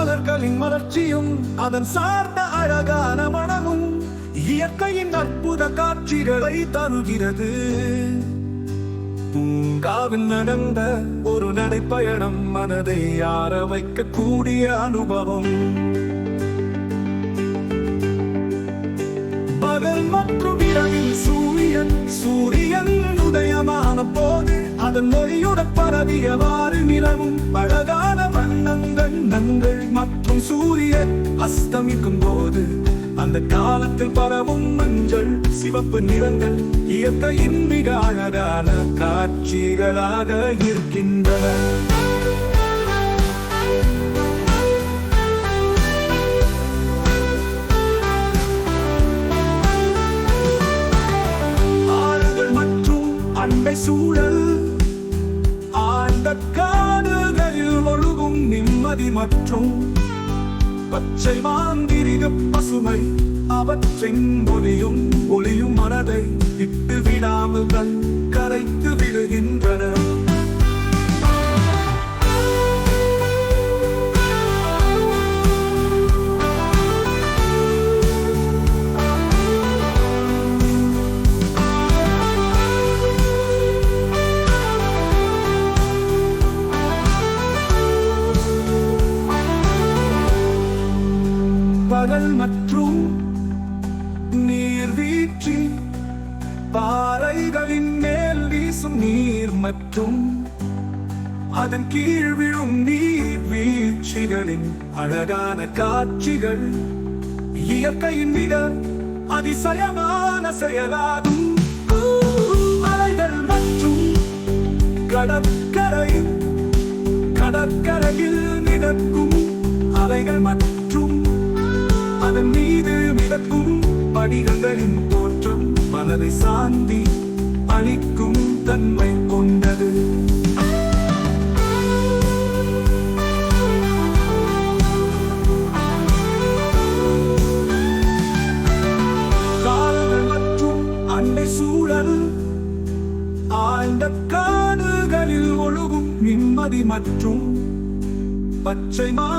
மலர்களின் மலர்ச்சியும் அதன் சார்ந்த அழகான மனமும் இயற்கையின் அற்புத காட்சிகளை தருகிறது. பூங்காவில் நடந்த ஒரு நடைப்பயணம் மனதை ஆற வைக்கக்கூடிய அனுபவம். பகல் மற்றும் இரவில் சூரியன் சூரியன் உதயமான போது அதன் மொழியுடன் பரவியவாறு நிலவும் அழகான வண்ணங்கள் நங்கள் மற்றும் சூரியன் அஸ்தமிக்கும் போது அந்த காலத்தில் பரவும் மஞ்சள் சிவப்பு நிறங்கள் இயற்கையின் மிக அழகான காட்சிகளாக இருக்கின்றன. ஆறுகள் மற்றும் அண்டை சூழல் ஆழ்ந்த நதி மற்றும் பச்சை மாந்திரிக பசுமை அவற்றின் ஒலியும் ஒளியும் மனதை விட்டு விடாமல் தன் கரைத்து பகல் மற்றும் நீர்வீழ்ச்சி பாறைகளின் மேல் வீசும் நீர் மற்றும் அதன் கீழ் விழும் நீர் வீழ்ச்சிகளின் அழகான காட்சிகள் இயற்கையின் மிக அதிசயமான செயலாகும். அலைகள் மற்றும் கடற்கரை கடற்கரையில் மிதக்கும் அலைகள் மற்றும் அதன் மீது மிதக்கும் படிகளின் தோற்றம் மனதை சாந்தி அளிக்கும் தன்மை கொண்டது. மற்றும் சூழல் ஆழ்ந்த காடுகளில் ஒழுகும் நிம்மதி மற்றும் பச்சை மா